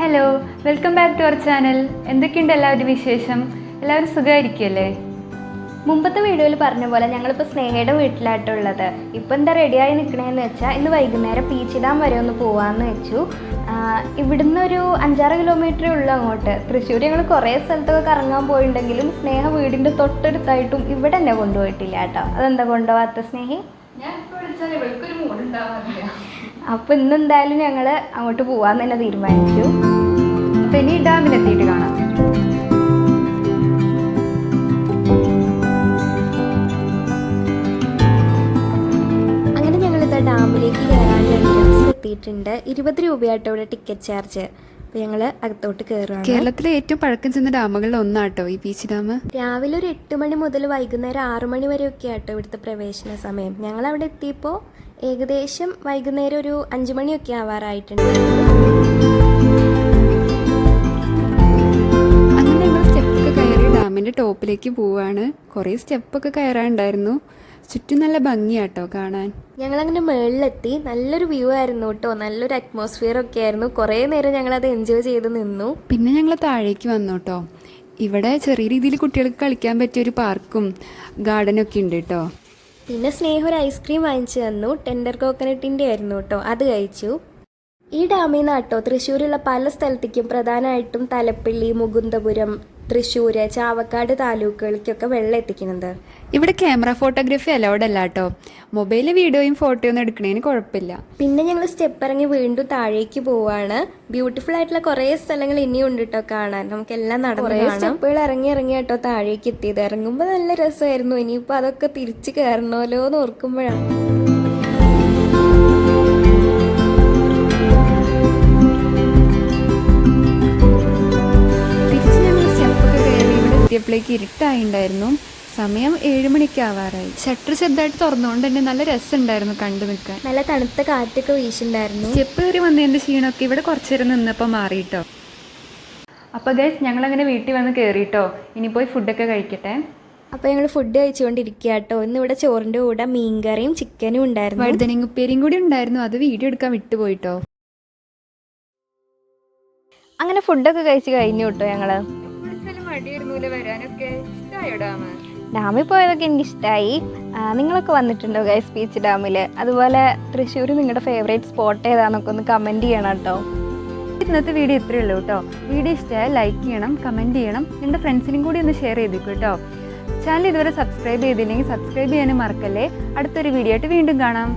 Hello welcome back to our channel എന്തൊക്കെയുണ്ട് എല്ലാവരും വിശേഷം? എല്ലാവരും സുഖമായിരിക്കുമല്ലേ മുമ്പത്തെ വീഡിയോയിൽ പറഞ്ഞ പോലെ ഞങ്ങളിപ്പോൾ സ്നേഹയുടെ വീട്ടിലായിട്ടുള്ളത് ഇപ്പം എന്താ റെഡിയായി നിൽക്കണേന്ന് വെച്ചാൽ ഇന്ന് വൈകുന്നേരം പീച്ചിടാൻ വരെ ഒന്ന് പോവാമെന്ന് വെച്ചു. ഇവിടുന്ന് ഒരു അഞ്ചാറ് കിലോമീറ്ററേ ഉള്ളൂ അങ്ങോട്ട്. തൃശ്ശൂർ ഞങ്ങൾ കുറേ സ്ഥലത്തൊക്കെ കറങ്ങാൻ പോയിട്ടുണ്ടെങ്കിലും സ്നേഹ വീടിന്റെ തൊട്ടടുത്തായിട്ടും ഇവിടെ തന്നെ കൊണ്ടുപോയിട്ടില്ല കേട്ടോ. അതെന്താ കൊണ്ടുപോകാത്ത സ്നേഹി? ഞാൻ വിളിച്ചാൽ ഇവൾക്കൊരു മൂഡ് ഉണ്ടാവാറില്ല അപ്പോൾ ഇന്ന് എന്തായാലും ഞങ്ങൾ അങ്ങോട്ട് പോകാമെന്ന് തന്നെ തീരുമാനിച്ചു. അപ്പോൾ ഇനി ഡാമിലെത്തിയിട്ട് കാണാം. അങ്ങനെ ഞങ്ങൾ ഞങ്ങളിത് ഡാമിലേക്ക് കയറാൻ വേണ്ടി എത്തിയിട്ടുണ്ട്. ഇരുപത് രൂപയാട്ടോ ഇവിടെ ടിക്കറ്റ് ചാർജ് അപ്പോൾ ഞങ്ങൾ അകത്തോട്ട് കയറുകയാണ് കേരളത്തിലെ ഏറ്റവും പഴക്കം ചെന്ന ഡാമുകളിൽ ഒന്നാട്ടോ ഈ ബീച്ച് ഡാം. രാവിലെ ഒരു എട്ട് മണി മുതൽ വൈകുന്നേരം ആറു മണി വരെയൊക്കെ ആട്ടോ ഇവിടുത്തെ പ്രവേശന സമയം. ഞങ്ങൾ അവിടെ എത്തിയപ്പോൾ ഏകദേശം വൈകുന്നേരം ഒരു അഞ്ചു മണിയൊക്കെ ആവാറായിട്ടുണ്ട്. അങ്ങനെ ഞങ്ങൾ സ്റ്റെപ്പൊക്കെ കയറി ഡാമിന്റെ ടോപ്പിലേക്ക് പോവാണ്. കുറേ സ്റ്റെപ്പൊക്കെ കയറാനുണ്ടായിരുന്നു. ചുറ്റും നല്ല ഭംഗിയാട്ടോ കാണാൻ. ഞങ്ങൾ ഞങ്ങളങ്ങനെ മുകളിലെത്തി നല്ലൊരു വ്യൂ ആയിരുന്നു കേട്ടോ. നല്ലൊരു അറ്റ്മോസ്ഫിയർ ഒക്കെ ആയിരുന്നു. കുറേ നേരം ഞങ്ങൾ അത് എൻജോയ് ചെയ്ത് നിന്നു. പിന്നെ ഞങ്ങൾ താഴേക്ക് വന്നു കേട്ടോ. ഇവിടെ ചെറിയ രീതിയിൽ കുട്ടികൾക്ക് കളിക്കാൻ പറ്റിയ ഒരു പാർക്കും ഗാർഡനൊക്കെ ഉണ്ട് കേട്ടോ. പിന്നെ സ്നേഹ ഒരു ഐസ്ക്രീം വാങ്ങിച്ചു തന്നു. ടെൻഡർ കോക്കനട്ടിന്റെ ആയിരുന്നു കേട്ടോ അത് കഴിച്ചു. ഈ ഡാമിൽ നിന്ന് കേട്ടോ തൃശ്ശൂരുള്ള പല സ്ഥലത്തേക്കും പ്രധാനമായിട്ടും തലപ്പള്ളി മുകുന്ദപുരം തൃശ്ശൂർ ചാവക്കാട് താലൂക്കുകൾക്കൊക്കെ വെള്ളം എത്തിക്കുന്നത്. ഇവിടെ ക്യാമറ ഫോട്ടോഗ്രാഫി അലൗഡ് അല്ല കേട്ടോ. മൊബൈൽ വീഡിയോയും ഫോട്ടോയും ഒന്നും എടുക്കണേന് കുഴപ്പമില്ല. പിന്നെ ഞങ്ങൾ സ്റ്റെപ്പ് ഇറങ്ങി വീണ്ടും താഴേക്ക് പോവാണ്. ബ്യൂട്ടിഫുൾ ആയിട്ടുള്ള കുറേ സ്ഥലങ്ങൾ ഇനിയും ഉണ്ട് കേട്ടോ കാണാൻ. നമുക്ക് എല്ലാം നടന്നു സ്റ്റെപ്പുകൾ ഇറങ്ങി ഇറങ്ങി കേട്ടോ താഴേക്ക് എത്തിയത്. ഇറങ്ങുമ്പോൾ നല്ല രസമായിരുന്നു. ഇനിയിപ്പോൾ അതൊക്കെ തിരിച്ച് കയറണമല്ലോ എന്ന് ഓർക്കുമ്പോഴാണ്. കയറി ഇരുട്ടായി എത്തിയപ്പോഴേക്ക് ഇരുട്ടായിണ്ടായിരുന്നു. സമയം ഏഴ് മണിക്ക് ആവാറായി ഷട്ടർ ശബ്ദമായിട്ട് തുറന്നുകൊണ്ട് തന്നെ നല്ല രസമുണ്ടായിരുന്നു കണ്ടു നിൽക്കാൻ. നല്ല തണുത്ത കാറ്റൊക്കെ വീശുണ്ടായിരുന്നു. സ്റ്റെപ്പ് കയറി വന്നതിന്റെ ക്ഷീണമൊക്കെ ഇവിടെ കുറച്ചു നേരം നിന്നപ്പോൾ മാറിയിട്ടോ. അപ്പോൾ ഗൈസ് ഞങ്ങളങ്ങനെ വീട്ടിൽ വന്ന് കയറിയിട്ടോ ഇനി പോയി ഫുഡൊക്കെ കഴിക്കട്ടെ. അപ്പോൾ ഞങ്ങൾ ഫുഡ് കഴിച്ചുകൊണ്ടിരിക്കുക കേട്ടോ ഇന്ന് ഇവിടെ ചോറിന്റെ കൂടെ മീൻകറിയും ചിക്കനും ഉണ്ടായിരുന്നു. വഴുതനങ്ങ ഉപ്പേരിയും കൂടി ഉണ്ടായിരുന്നു. അത് വീഡിയോ എടുക്കാൻ വിട്ടുപോയിട്ടോ അങ്ങനെ ഫുഡൊക്കെ കഴിച്ച് കഴിഞ്ഞു കേട്ടോ ഞങ്ങൾ വരാനൊക്കെ ഇഷ്ടമായോ ഡാം ഡാമിൽ പോയതൊക്കെ എനിക്കിഷ്ടമായി നിങ്ങളൊക്കെ വന്നിട്ടുണ്ടോ ഗൈസ് ബീച്ച് ഡാമിൽ? അതുപോലെ തൃശ്ശൂർ നിങ്ങളുടെ ഫേവറേറ്റ് സ്പോട്ട് ഏതാണെന്നൊക്കെ ഒന്ന് കമന്റ് ചെയ്യണം കേട്ടോ ഇന്നത്തെ വീഡിയോ ഇത്രയേ ഉള്ളൂ കേട്ടോ വീഡിയോ ഇഷ്ടമായാൽ ലൈക്ക് ചെയ്യണം കമന്റ് ചെയ്യണം നിങ്ങളുടെ ഫ്രണ്ട്സിനും കൂടി ഒന്ന് ഷെയർ ചെയ്തേക്കും കേട്ടോ ചാനൽ ഇതുവരെ സബ്സ്ക്രൈബ് ചെയ്തില്ലെങ്കിൽ സബ്സ്ക്രൈബ് ചെയ്യാനും മറക്കല്ലേ. അടുത്തൊരു വീഡിയോ ആയിട്ട് വീണ്ടും കാണാം.